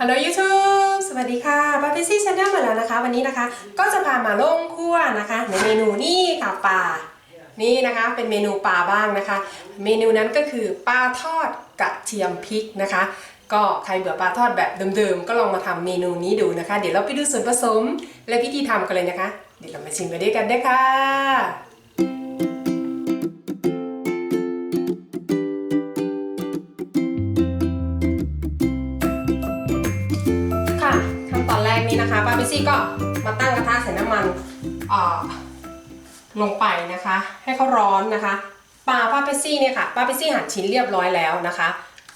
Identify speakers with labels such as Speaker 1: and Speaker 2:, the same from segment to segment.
Speaker 1: ฮัลโหลยูทูบสวัสดีค่ะปาพิซี่ชาแนลมาแล้วนะคะ วันนี้นะคะ ก็จะพามาลงครัวนะคะ ในเมนูนี่ค่ะปลานี่นะคะเป็นเมนูปลาบ้างนะคะ เมนูนั้นก็คือปลาทอดกระเทียมพริกนะคะ ก็ใครเบื่อปลาทอดแบบเดิมๆ ก็ลองมาทำเมนูนี้ดูนะคะ เดี๋ยวเราไปดูส่วนผสมและวิธีทำกันเลยนะคะ เดี๋ยวเรามาชิมกันด้วยกันได้ค่ะค่ะ นแรกนี้นะคะป้าพิซี่ก็มาตั้งกระทะใส่น้ำมันลงไปนะคะ ให้เขาร้อนนะคะปลาป้าพิซี่เนี่ยค่ะป้าพิซี่หั่นชิ้นเรียบร้อยแล้วนะคะ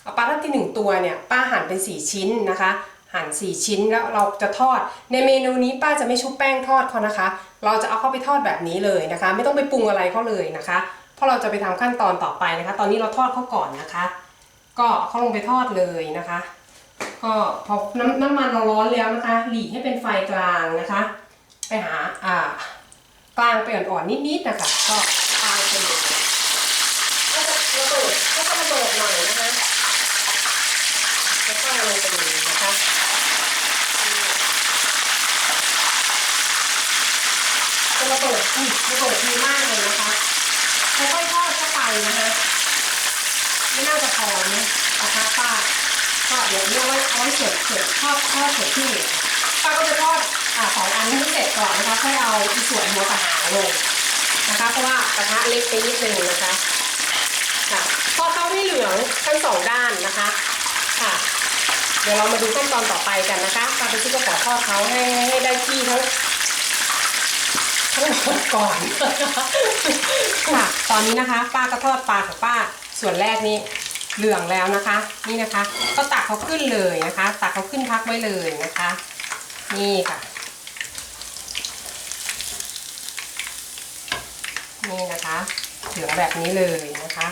Speaker 1: เอาปลาทับที่หนึ่งตัวเนี่ยป้าหั่นเป็นสี่ชิ้นนะคะ หั่นสี่ชิ้นแล้วเราจะทอด ในเมนูนี้ป้าจะไม่ชุบแป้งทอดเขานะคะ เราจะเอาเข้าไปทอดแบบนี้เลยนะคะ ไม่ต้องไปปรุงอะไรเขาเลยนะคะเพราะเราจะไปทำขั้นตอนต่อไปนะคะ ตอนนี้เราทอดเขาก่อนนะคะ ก็เอาเขาลงไปทอดเลยนะคะ ก็พอน้ำน้ำมันเราร้อนแล้วนะคะ หลีให้เป็นไฟกลางนะคะ ไปหาอ่ากลางไปอ่อนๆนิดๆนะคะก็กลางไปเลยก็จะระเบิดก็จะระเบิดหน่อยนะคะแล้วก็ลงไปเลยนะคะจะระเบิดอุ้ยระเบิดดีมากเลยนะคะค่อยๆทอดเข้าไปนะคะ ไม่น่าจะพอนะกระทะป้า ก็เดี๋ ยวเอาไว้เอาไว้เสร็จทอดทอดเสร็จที่ป้าก็จะทอดอ่าสองอันให้เสร็จก่อนนะคะค่อยเอาส่วนหัวกระหางลงนะคะ เพราะว่ากระทะเล็กไปนิดนึงนะคะค่ะทอดเข้าให้เหลืองทั้งสองด้านนะคะค่ะ เดี๋ยวเรามาดูขั้นตอนต่อไปกันนะคะป้าไปที่ก็ขอทอดเขาให้ให้ได้ที่ทั้งทั้งหมดก่อนค่ะตอนนี้นะคะ ป้าก็ทอดปลาของป้าส่วนแรกนี้ เหลืองแล้วนะคะ นี่นะคะ ก็ตักเขาขึ้นเลยนะคะ ตักเขาขึ้นพักไว้เลยนะคะ นี่ค่ะ นี่นะคะเหลืองแบบนี้เลยนะคะ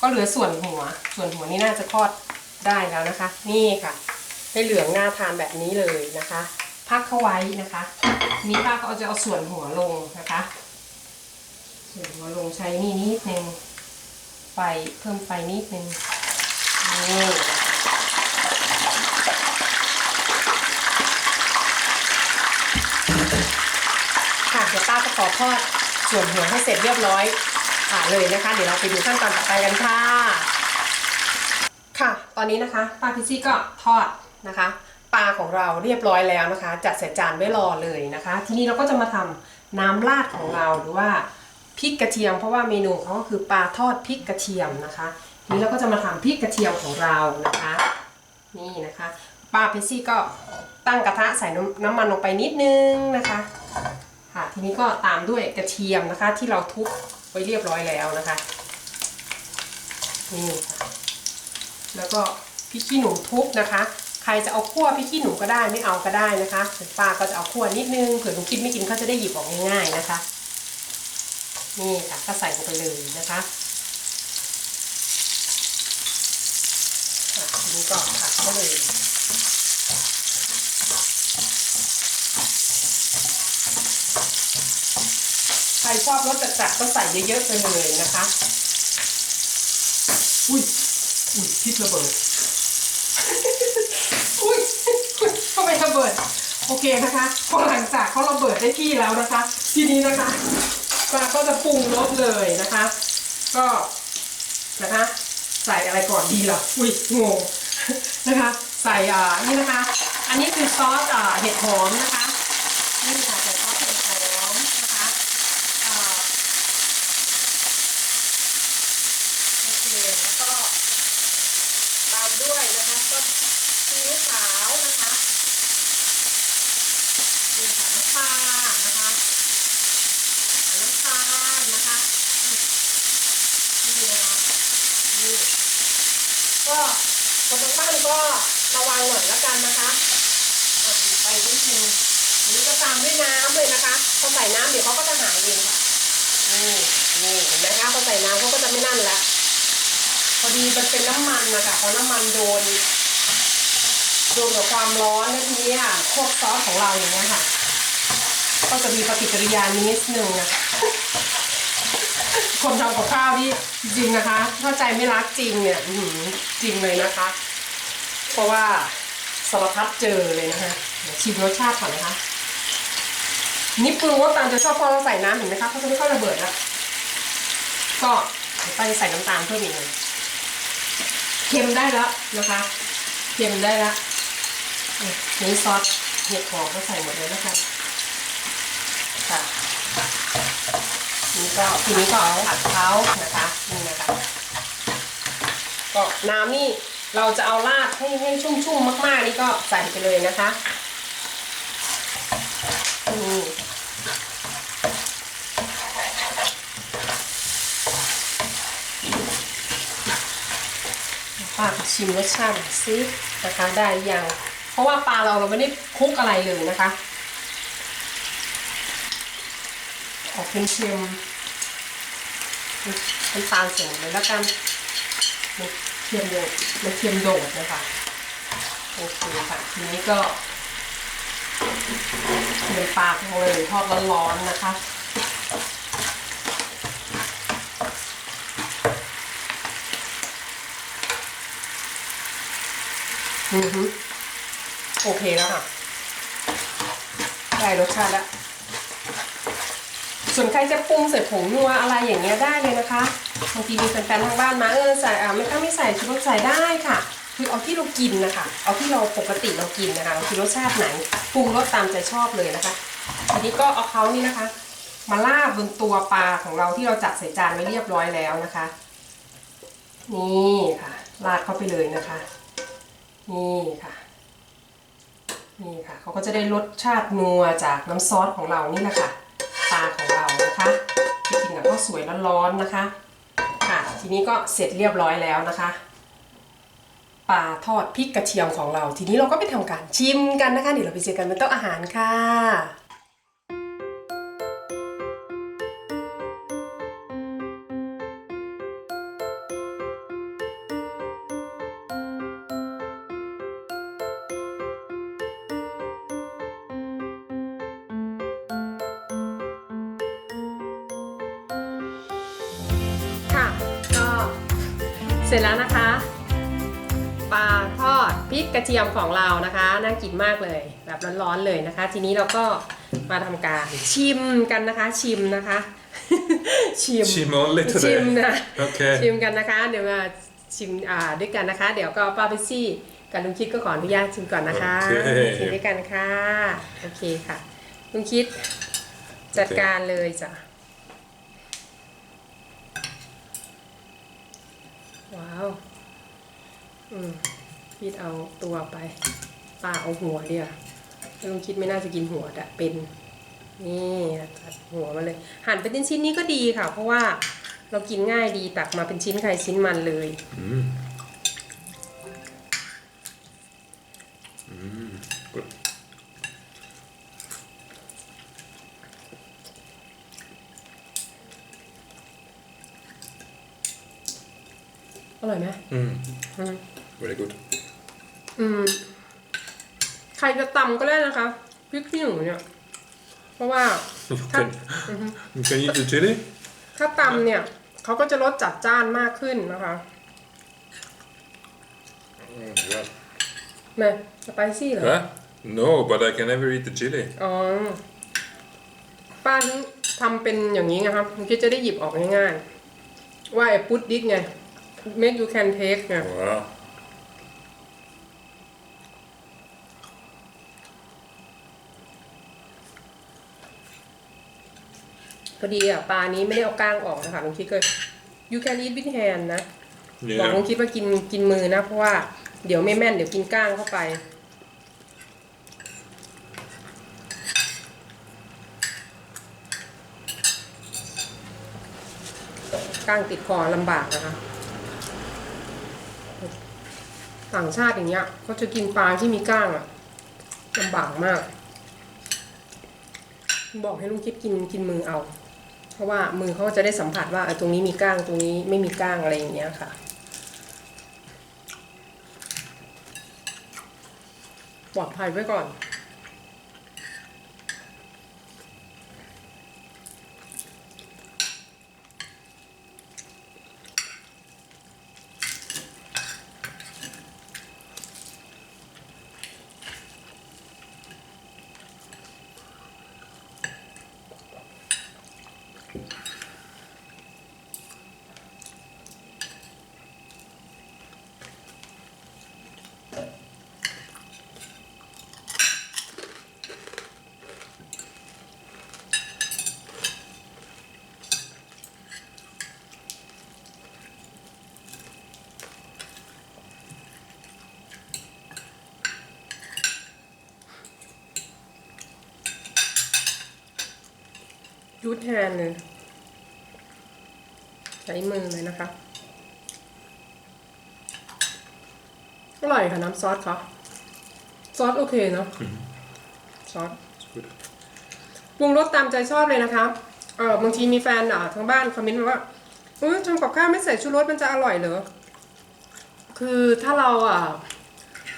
Speaker 1: ก็เหลือส่วนหัว ส่วนหัวนี่น่าจะทอดได้แล้วนะคะ นี่ค่ะให้เหลืองน่าทานแบบนี้เลยนะคะ พักเข้าไว้นะคะนี้ป้าก็เอาจะเอาส่วนหัวลงนะคะ ส่วนหัวลงใช้นี่นิดนึง ไฟเพิ่มไฟนิดนึงนี่ค่ะเดี๋ยวป้าจะขอทอดส่วนหัวให้เสร็จเรียบร้อยอ่าเลยนะคะ เดี๋ยวเราไปดูขั้นตอนต่อไปกันค่ะ ค่ะ ตอนนี้นะคะป้าพิซซี่ก็ทอดนะคะปลาของเราเรียบร้อยแล้วนะคะ จัดใส่จานไว้รอเลยนะคะ ทีนี้เราก็จะมาทำน้ำราดของเราหรือว่า พริกกระเทียม เพราะว่าเมนูเขาก็คือปลาทอดพริกกระเทียมนะคะทีนี้เราก็จะมาทำพริกกระเทียมของเรานะคะ นี่นะคะป้าเพซี่ก็ตั้งกระทะใส่น้ำมันลงไปนิดนึงนะคะค่ะทีนี้ก็ตามด้วยกระเทียมนะคะ ที่เราทุบไว้เรียบร้อยแล้วนะคะนี่ค่ะแล้วก็พริกขี้หนูทุบนะคะ ใครจะเอาคั่วพริกขี้หนูก็ได้ไม่เอาก็ได้นะคะป้าก็จะเอาคั่วนิดนึงเผื่อลุงคิดไม่กินเขาจะได้หยิบออกง่ายๆนะคะ นี่ค่ะก็ใส่ลงไปเลยนะคะอะทีนี้ก็ผัดเข้าเลยใครชอบรสจัดๆก็ใส่เยอะๆไปเลยนะคะ อุ้ย อุ้ยพริกระเบิด อุ้ยอุ๊ยทำไมระเบิด โอเคนะคะพอหลังจากเขาระเบิดได้ที่แล้วนะคะ ทีนี้นะคะ ปลาก็จะปรุงรสเลยนะคะ ก็นะคะ ใส่อะไรก่อนดีล่ะอุ้ยงงนะคะ ใส่อ่านี่นะคะ อันนี้คือซอสอ่าเห็ดหอมนะคะ นี่ค่ะใส่ซอสเห็ดหอมนะคะอ่าโอเคแล้วก็ตามด้วยนะคะก็ซีอิ๊วขาวนะคะนี่ค่ะน้ำปลานะคะ น้ำตาลนะคะ นี่นะคะนี่ก็คนทางบ้านก็ระวังหน่อยแล้วกันนะคะเอาบีบ ไปนิดนึงอันนี้ก็ตามด้วยน้ำเลยนะคะพอใส่น้ำเดี๋ยวเขาก็จะหายเองค่ะนี่นี่เห็นไหมคะพอใส่น้ำเขาก็จะไม่นั่นละพอดีมันเป็นน้ำมันนะคะพอน้ำมันโดนโดนกับความร้อนแล้วทีนี้อะพวกซอสของเราอย่างเงี้ยค่ะ ก็จะมีปฏิกิริยานิดนึงนะคนทำกับข้าวนี่จริงๆนะคะ ถ้าใจไม่รักจริงเนี่ยอื้อหือจริงเลยนะคะราะว่า สารพัดเจอเลยนะคะเดี๋ยวชิมรสชาติก่อนนะคะนี่ปรุงว่าตามจะชอบพอเราใส่น้ำเห็นไหมคะเขาจะไม่ค่อยระเบิดแล้วก็เดี๋ยวป้าจะใส่น้ำตาลเพิ่มอีกหน่อยเค็มได้แล้วนะคะเค็มได้แล้วนี่ซอสเห็ดหอมก็ใส่หมดเลยนะคะค่ะนี่ก็ทีนี้ก็เอาผัดเขานะคะนี่นะคะก็น้ำนี่ เราจะเอาราดให้ให้ชุ่มๆมากๆนี่ก็ใส่ไปเลยนะคะนี่ป้าชิมรสชาติซินะคะได้ยัง เพราะว่าปลาเราเราไม่ได้คลุกอะไรเลยนะคะออกเป็นเค็มน้ำตาลเสียงเลยแล้วกัน เค็มโดดมันเค็มโดดนะคะโอเคค่ะทีนี้ก็เป็นปลาของเราเลยทอดร้อนๆนะคะอือฮึโอเคแล้วค่ะได้รสชาติแล้วส่วนใครจะปรุงใส่ผงนัวอะไรอย่างเงี้ยได้เลยนะคะ บางทีมีแฟนๆทางบ้านมาเออใส่อ่าไม่ถ้าไม่ใส่ชุดใส่ได้ค่ะ คือเอาที่เรากินนะคะ เอาที่เราปกติเรากินนะคะเราคิดรสชาติไหนปรุงรสตามใจชอบเลยนะคะทีนี้ก็เอาเขานี่นะคะ มาลาดบนตัวปลาของเราที่เราจัดใส่จานไว้เรียบร้อยแล้วนะคะ นี่ค่ะราดเข้าไปเลยนะคะ นี่ค่ะนี่ค่ะเขาก็จะได้รสชาตินัวจากน้ำซอสของเรานี่แหละค่ะปลาของเรานะคะที่กินกับข้าวสวยร้อนๆนะคะ ทีนี้ก็เสร็จเรียบร้อยแล้วนะคะปลาทอดพริกกระเทียมของเรา ทีนี้เราก็ไปทำการชิมกันนะคะเดี๋ยวเราไปเจอกันบนโต๊ะอาหารค่ะ เสร็จแล้วนะคะปลาทอดพริกกระเทียมของเรานะคะน่ากินมากเลยแบบร้อนๆเลยนะคะ ทีนี้เราก็มาทำการชิมกันนะคะชิมนะคะ ชิม
Speaker 2: Chim only
Speaker 1: ชิม
Speaker 2: today.
Speaker 1: นะ
Speaker 2: Okay.
Speaker 1: ชิมกันนะคะ เดี๋ยวมาชิมอ่าด้วยกันนะคะ เดี๋ยวก็ป้าเปปซี่กับลุงคิดก็ขออนุญาตชิมก่อนนะคะ
Speaker 2: โอเค
Speaker 1: ชิมด้วยกันค่ะโอเคค่ะลุงคิดจัดการเลยจ้ะ ว้าว อืมคิดเอาตัวไปป้าเอาหัวเดียวลุงคิดไม่น่าจะกินหัวแต่เป็นนี่ตัดหัวมาเลย หั่นเป็นชิ้นๆนี้ก็ดีค่ะ เพราะว่าเรากินง่ายดีตักมาเป็นชิ้นใครชิ้นมันเลย
Speaker 2: อืม Good.
Speaker 1: อร่อยไหม
Speaker 2: Mm.
Speaker 1: อืม
Speaker 2: Very good.
Speaker 1: อืม ใครจะตำก็ได้นะคะพริกขี้หนูเนี่ยเพราะว่า
Speaker 2: You can, you can eat the chili?
Speaker 1: ถ้าตำเนี่ยเขาก็จะรสจัดจ้านมากขึ้นนะคะ
Speaker 2: Oh my god.
Speaker 1: แม่สไปซี่เหรอ
Speaker 2: Huh? No, but I can never eat the chili.
Speaker 1: อ๋อป้าถึงทำเป็นอย่างนี้ไงครับคุณคิดจะได้หยิบออกง่ายๆ ว่าไอ้พุดดิกไง make you can take ไง
Speaker 2: Wow.
Speaker 1: พอดีอะปลานี้ไม่ได้เอาก้างออกนะคะลุงคิดก็ you can eat with hand นะ บอกลุง
Speaker 2: Yeah.
Speaker 1: คิดว่ากินกินมือนะ เพราะว่าเดี๋ยวไม่แม่นเดี๋ยวกินก้างเข้าไปก้างติดคอลำบากนะคะ ต่างชาติอย่างเงี้ยเขาจะกินปลาที่มีก้างอะลำบากมาก บอกให้ลุงคิดกินกินมือเอา เพราะว่ามือเขาจะได้สัมผัสว่าตรงนี้มีก้างตรงนี้ไม่มีก้างอะไรอย่างเงี้ยค่ะปลอดภัยไว้ก่อน ยูทแฮนเลย ใช้มือเลยนะคะ อร่อยค่ะน้ำซอสเขาซอสโอเคเนาะ ซอส
Speaker 2: It's good.
Speaker 1: ปรุงรสตามใจชอบเลยนะคะ เออบางทีมีแฟนอะทางบ้านคอมเมนต์มาว่าเออทำกับข้าวไม่ใส่ชูรสมันจะอร่อยเหรอ คือถ้าเราอะ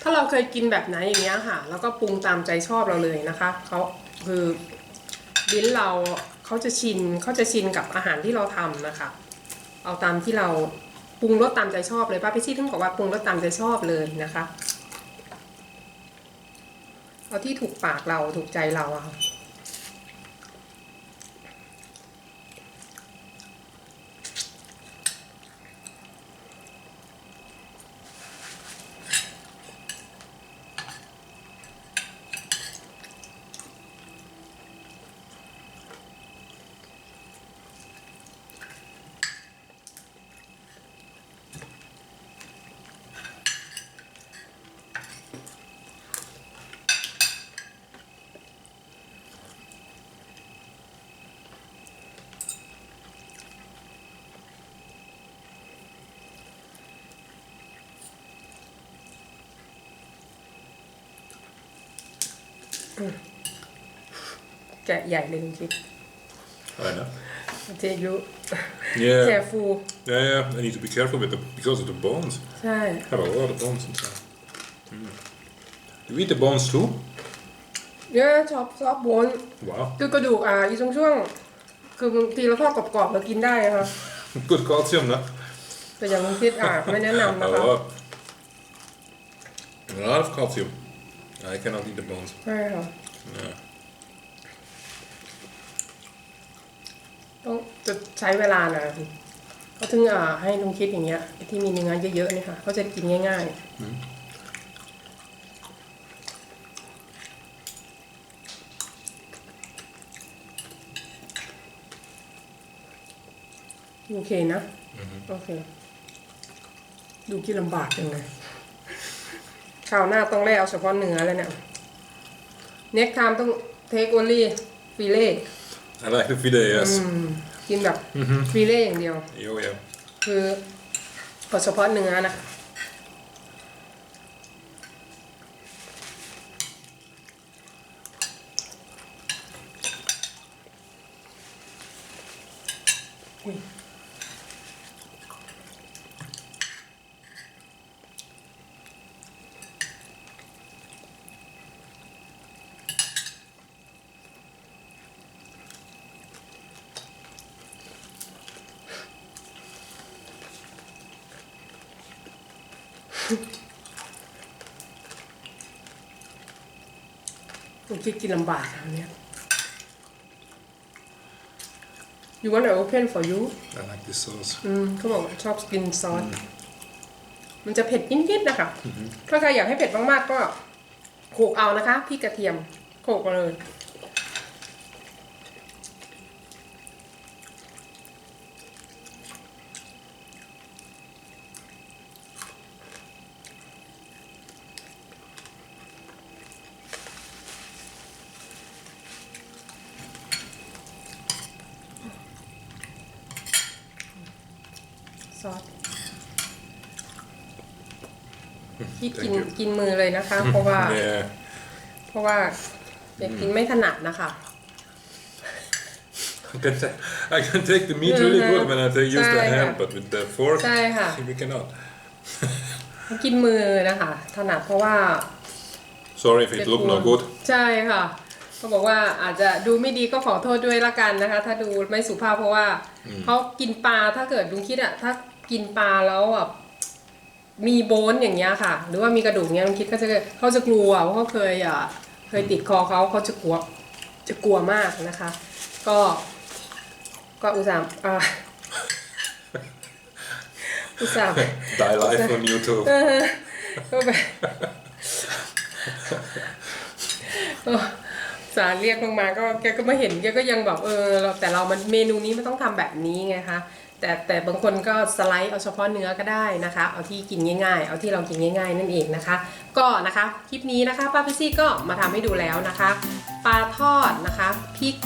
Speaker 1: ถ้าเราเคยกินแบบไหนอย่างเงี้ยค่ะ แล้วก็ปรุงตามใจชอบเราเลยนะคะเขาคือลิ้นเรา เขาจะชินเขาจะชินกับอาหารที่เราทำนะคะ เอาตามที่เราปรุงรสตามใจชอบเลยป้าพี่ชี่ถึงบอกว่าปรุงรสตามใจชอบเลยนะคะ เอาที่ถูกปากเราถูกใจเราอะค่ะ แกะใหญ่เลยจริง
Speaker 2: I know.
Speaker 1: ๆเจยุ
Speaker 2: Yeah.
Speaker 1: แกฟู
Speaker 2: Yeah, yeah. I need to be careful with them because of the bones.
Speaker 1: ใช่
Speaker 2: have a lot of bones inside. Mm. You eat the bones too?
Speaker 1: เยอะชอบชอบโบน
Speaker 2: Wow.
Speaker 1: คือกระดูกอ่าอีช่วงช่วงๆคือบางทีเราทอดกรอบๆเรากินได้อะค่ะ
Speaker 2: Good calcium, no?
Speaker 1: แต่อย่างบางทีอ่าไม่แนะนำ
Speaker 2: A
Speaker 1: นะคะ
Speaker 2: lot. A lot of calcium. I cannot eat the bones.
Speaker 1: ใช่ค่ะ
Speaker 2: No.
Speaker 1: ต้องจะใช้เวลาหน่อยเขาถึงอ่าให้ลุงคิดอย่างเงี้ยที่มีเนื้อเยอะๆเนี่ยค่ะเขาจะกินง่ายๆโอเคนะโอเค ดูกินลำบากจังเล ยคราวหน้าต้องแล่เอาเฉพาะเนื้อแล้วเนี่ย next time ต้อง take only ฟิเล่
Speaker 2: I like the filet, yes.
Speaker 1: กินแบบฟิเล่อย่างเดียว
Speaker 2: Oh, yeah.
Speaker 1: คือเอาเฉพาะเนื้อนะ อุ๊ย ผมคิดกินลำบากอันเนี้ย You want to open for you
Speaker 2: I like this sauce.
Speaker 1: อืมเขาบอกว่าชอบกินซอส มันจะเผ็ดนิดๆนะคะ ถ้าใครอยากให้เผ็ดมากๆก็โขลกเอานะคะพริกกระเทียมโขลกมาเลย ซอส ที่กิน
Speaker 2: Thank you.
Speaker 1: กินมือเลยนะคะ เพราะว่า
Speaker 2: Yeah.
Speaker 1: เพราะว่าเด็กกินไม่ถนัดนะคะ
Speaker 2: I can, ta- I can take the meat really good when I take, use the
Speaker 1: Sorry,
Speaker 2: hand,
Speaker 1: yeah.
Speaker 2: but with the fork,
Speaker 1: ใช่ค่ะ
Speaker 2: we cannot.
Speaker 1: กินมือนะคะ ถนัดเพราะว่า
Speaker 2: Sorry if it look no good.
Speaker 1: ใช่ค่ะเขาบอกว่าอาจจะดูไม่ดีก็ขอโทษด้วยละกันนะคะ ถ้าดูไม่สุภาพเพราะว่าเขากินปลาถ้าเกิดลุงคิดอะถ้ากินปลาแล้วแบบ มีโบนอย่างเงี้ยค่ะ หรือว่ามีกระดูกเงี้ยลุงคิดก็จะเขาจะกลัวเพราะเขาเคยอะเคยติดคอเขาเขาจะกลัวจะกลัวมากนะคะ ก็ ก็อุตส่าห์อ่าอุตส่าห์
Speaker 2: Die live on YouTube.
Speaker 1: ก็แบบเออสารเรียกลงมาก็แกก็มาเห็นแกก็ยังแบบเออเราแต่เรามันเมนูนี้มันต้องทำแบบนี้ไงคะ แต่แต่บางคนก็สไลด์เอาเฉพาะเนื้อก็ได้นะคะ เอาที่กินง่ายๆ เอาที่เรากินง่ายๆ นั่นเองนะคะ ก็นะคะคลิปนี้นะคะป้าพิซี่ก็มาทำให้ดูแล้วนะคะปลาทอดนะคะพริก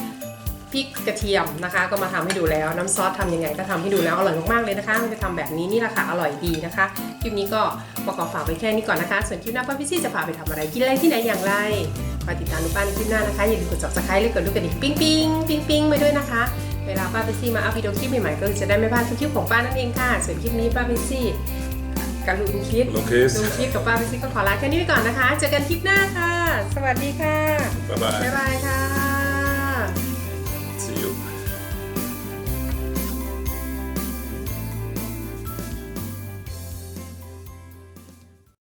Speaker 1: พริกกระเทียมนะคะ ก็มาทำให้ดูแล้วน้ำซอสทำยังไงก็ทำให้ดูแล้วอร่อยมากๆเลยนะคะมันจะทำแบบนี้นี่แหละค่ะอร่อยดีนะคะคลิปนี้ก็มาขอฝากไว้แค่นี้ก่อนนะคะ ส่วนคลิปหน้าป้าพิซี่จะพาไปทำอะไรกินอะไรที่ไหนอย่างไรคอยติดตามดูป้าในคลิปหน้านะคะอย่าลืมกด subscribe และกดลูกกระดิ่งปิ๊งปิ๊งปิ๊งปิ๊งไปด้วยนะคะ เวลาป้าพิซี่มาอัพวิดีโอคลิปใหม่ๆก็จะได้ไม่พลาดทุกคลิปของป้านั่นเองค่ะส่วนคลิปนี้ป้าพิซี่กับลุงคิด
Speaker 2: ลุงคิด
Speaker 1: ลุงคิดกับป้าพิซี่ก็ขอลาแค่นี้ไปก่อนนะคะ เจอกันคลิปหน้าค่ะ สวัสดีค่ะ
Speaker 2: Bye bye.
Speaker 1: บ๊ายบายค่ะ